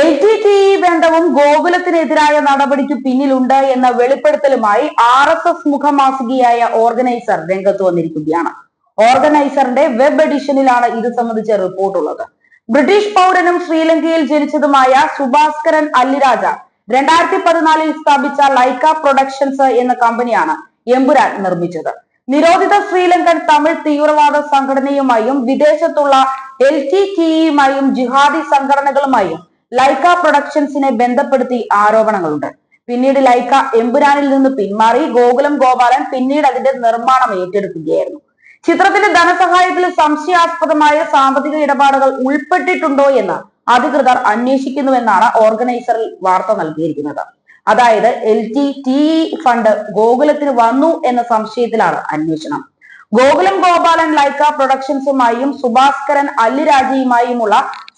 L T T E ബന്ധവും ഗോകുലത്തിനെതിരായ നടപടിക്ക് പിന്നിലുണ്ട് എന്ന വെളിപ്പെടുത്തലുമായി ആർ എസ് എസ് മുഖമാസികയായ ഓർഗനൈസർ രംഗത്ത് വന്നിരിക്കുകയാണ്. ഓർഗനൈസറിന്റെ വെബ് എഡിഷനിലാണ് ഇത് സംബന്ധിച്ച റിപ്പോർട്ടുള്ളത് ബ്രിട്ടീഷ് പൗരനും ശ്രീലങ്കയിൽ ജനിച്ചതുമായ സുഭാസ്കരൻ അല്ലിരാജ രണ്ടായിരത്തി പതിനാലിൽ സ്ഥാപിച്ച ലൈക്ക പ്രൊഡക്ഷൻസ് എന്ന കമ്പനിയാണ് എമ്പുരാൻ നിർമ്മിച്ചത്. നിരോധിത ശ്രീലങ്കൻ തമിഴ് തീവ്രവാദ സംഘടനയുമായും വിദേശത്തുള്ള എൽ ടി ടിയുമായും ജിഹാദി സംഘടനകളുമായും ലൈക്ക പ്രൊഡക്ഷൻസിനെ ബന്ധപ്പെടുത്തി ആരോപണങ്ങളുണ്ട്. പിന്നീട് ലൈക്ക എമ്പുരാനിൽ നിന്ന് പിന്മാറി ഗോകുലം ഗോപാലൻ പിന്നീട് അതിന്റെ നിർമ്മാണം ഏറ്റെടുക്കുകയായിരുന്നു. ചിത്രത്തിന്റെ ധനസഹായത്തിൽ സംശയാസ്പദമായ സാമ്പത്തിക ഇടപാടുകൾ ഉൾപ്പെട്ടിട്ടുണ്ടോ എന്ന് അധികൃതർ അന്വേഷിക്കുന്നുവെന്നാണ് ഓർഗനൈസറിൽ വാർത്ത നൽകിയിരിക്കുന്നത്. അതായത് എൽ ടി ടി ഫണ്ട് ഗോകുലത്തിന് വന്നു എന്ന സംശയത്തിലാണ് അന്വേഷണം. ഗോകുലം ഗോപാലൻ ലൈക്ക പ്രൊഡക്ഷൻസുമായും സുഭാസ്കരൻ അല്ലിരാജയുമായുമുള്ള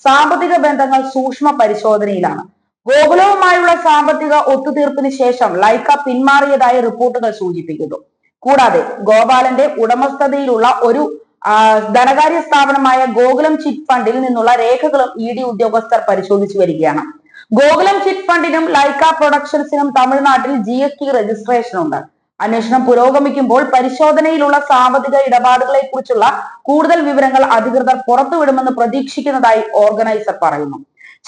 സാമ്പത്തിക ബന്ധങ്ങൾ സൂക്ഷ്മ പരിശോധനയിലാണ്. ഗോകുലവുമായുള്ള സാമ്പത്തിക ഒത്തുതീർപ്പിന് ശേഷം ലൈക്ക പിന്മാറിയതായി റിപ്പോർട്ടുകൾ സൂചിപ്പിക്കുന്നു. കൂടാതെ ഗോപാലന്റെ ഉടമസ്ഥതയിലുള്ള ഒരു ധനകാര്യ സ്ഥാപനമായ ഗോകുലം ചിറ്റ് ഫണ്ടിൽ നിന്നുള്ള രേഖകളും ഇ ഡി ഉദ്യോഗസ്ഥർ പരിശോധിച്ചു വരികയാണ്. ഗോകുലം ചിറ്റ് ഫണ്ടിനും ലൈക്ക പ്രൊഡക്ഷൻസിനും തമിഴ്നാട്ടിൽ ജി എസ് ടി രജിസ്ട്രേഷൻ ഉണ്ട് അന്വേഷണം പുരോഗമിക്കുമ്പോൾ പരിശോധനയിലുള്ള സാമ്പത്തിക ഇടപാടുകളെ കുറിച്ചുള്ള കൂടുതൽ വിവരങ്ങൾ അധികൃതർ പുറത്തുവിടുമെന്ന് പ്രതീക്ഷിക്കുന്നതായി ഓർഗനൈസർ പറയുന്നു.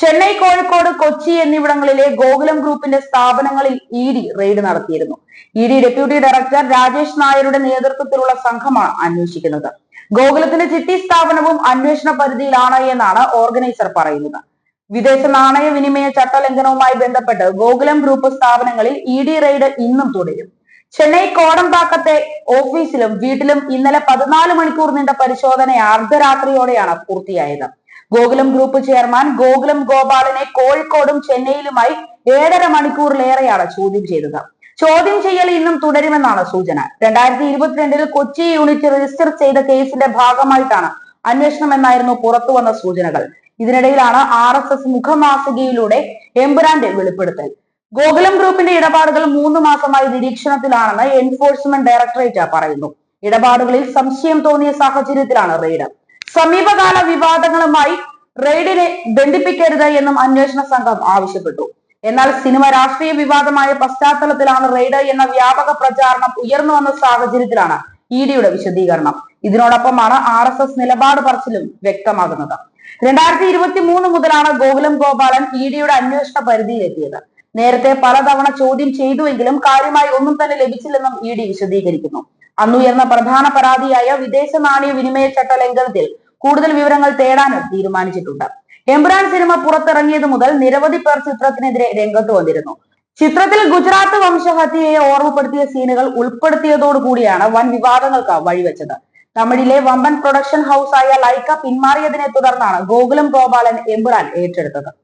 ചെന്നൈ കോഴിക്കോട് കൊച്ചി എന്നിവിടങ്ങളിലെ ഗോകുലം ഗ്രൂപ്പിന്റെ സ്ഥാപനങ്ങളിൽ ഇ ഡി റെയ്ഡ് നടത്തിയിരുന്നു. E D deputy director Rajesh നായരുടെ നേതൃത്വത്തിലുള്ള സംഘമാണ് അന്വേഷിക്കുന്നത്. ഗോകുലത്തിന്റെ ചിട്ടി സ്ഥാപനവും അന്വേഷണ പരിധിയിലാണ് എന്നാണ് ഓർഗനൈസർ പറയുന്നത്. വിദേശ നാണയ വിനിമയ ചട്ടലംഘനവുമായി ബന്ധപ്പെട്ട് ഗോകുലം ഗ്രൂപ്പ് സ്ഥാപനങ്ങളിൽ ഇ ഡി റെയ്ഡ് ഇന്നും തുടരും. ചെന്നൈ കോടമ്പാക്കത്തെ ഓഫീസിലും വീട്ടിലും ഇന്നലെ പതിനാല് മണിക്കൂർ നീണ്ട പരിശോധന അർദ്ധരാത്രിയോടെയാണ് പൂർത്തിയായത്. ഗോകുലം ഗ്രൂപ്പ് ചെയർമാൻ ഗോകുലം ഗോപാലനെ കോഴിക്കോടും ചെന്നൈയിലുമായി ഏഴര മണിക്കൂറിലേറെയാണ് ചോദ്യം ചെയ്തത്. ചോദ്യം ചെയ്യൽ ഇന്നും തുടരുമെന്നാണ് സൂചന. രണ്ടായിരത്തി ഇരുപത്തിരണ്ടിൽ കൊച്ചി യൂണിറ്റ് രജിസ്റ്റർ ചെയ്ത കേസിന്റെ ഭാഗമായിട്ടാണ് അന്വേഷണം എന്നായിരുന്നു പുറത്തു വന്ന സൂചനകൾ. ഇതിനിടയിലാണ് ആർ എസ് എസ് മുഖമാസികയിലൂടെ എമ്പുരാന്റെ വെളിപ്പെടുത്തൽ. ഗോകുലം ഗ്രൂപ്പിന്റെ ഇടപാടുകൾ മൂന്ന് മാസമായി നിരീക്ഷണത്തിലാണെന്ന് എൻഫോഴ്സ്മെന്റ് ഡയറക്ടറേറ്റ് പറയുന്നു. ഇടപാടുകളിൽ സംശയം തോന്നിയ സാഹചര്യത്തിലാണ് റെയ്ഡ് സമീപകാല വിവാദങ്ങളുമായി റെയ്ഡിനെ ബന്ധിപ്പിക്കരുത് എന്നും അന്വേഷണ സംഘം ആവശ്യപ്പെട്ടു. എന്നാൽ സിനിമ രാഷ്ട്രീയ വിവാദമായ പശ്ചാത്തലത്തിലാണ് റെയ്ഡ് എന്ന വ്യാപക പ്രചാരണം ഉയർന്നു വന്ന സാഹചര്യത്തിലാണ് ഇ ഡിയുടെ വിശദീകരണം. ഇതിനോടൊപ്പമാണ് ആർ എസ് എസ് നിലപാട് പറച്ചിലും വ്യക്തമാകുന്നത്. രണ്ടായിരത്തി ഇരുപത്തി മൂന്ന് മുതലാണ് ഗോകുലം ഗോപാലൻ ഇ ഡിയുടെ അന്വേഷണ പരിധിയിലെത്തിയത്. നേരത്തെ പലതവണ ചോദ്യം ചെയ്തുവെങ്കിലും കാര്യമായി ഒന്നും തന്നെ ലഭിച്ചില്ലെന്നും ഇ ഡി വിശദീകരിക്കുന്നു. അന്നുയർന്ന പ്രധാന പരാതിയായ വിദേശ നാണയ വിനിമയ ചട്ട ലംഘനത്തിൽ കൂടുതൽ വിവരങ്ങൾ തേടാനും തീരുമാനിച്ചിട്ടുണ്ട്. എംബ്രാൻ സിനിമ പുറത്തിറങ്ങിയത് മുതൽ നിരവധി പേർ ചിത്രത്തിനെതിരെ രംഗത്ത് വന്നിരുന്നു. ചിത്രത്തിൽ ഗുജറാത്ത് വംശഹത്യയെ ഓർമ്മപ്പെടുത്തിയ സീനുകൾ ഉൾപ്പെടുത്തിയതോടുകൂടിയാണ് വൻ വിവാദങ്ങൾക്ക് വഴിവെച്ചത്. തമിഴിലെ വമ്പൻ പ്രൊഡക്ഷൻ ഹൗസായ ലൈക്ക പിന്മാറിയതിനെ തുടർന്നാണ് ഗോകുലം ഗോപാലൻ എംബ്രാൻ ഏറ്റെടുത്തത്.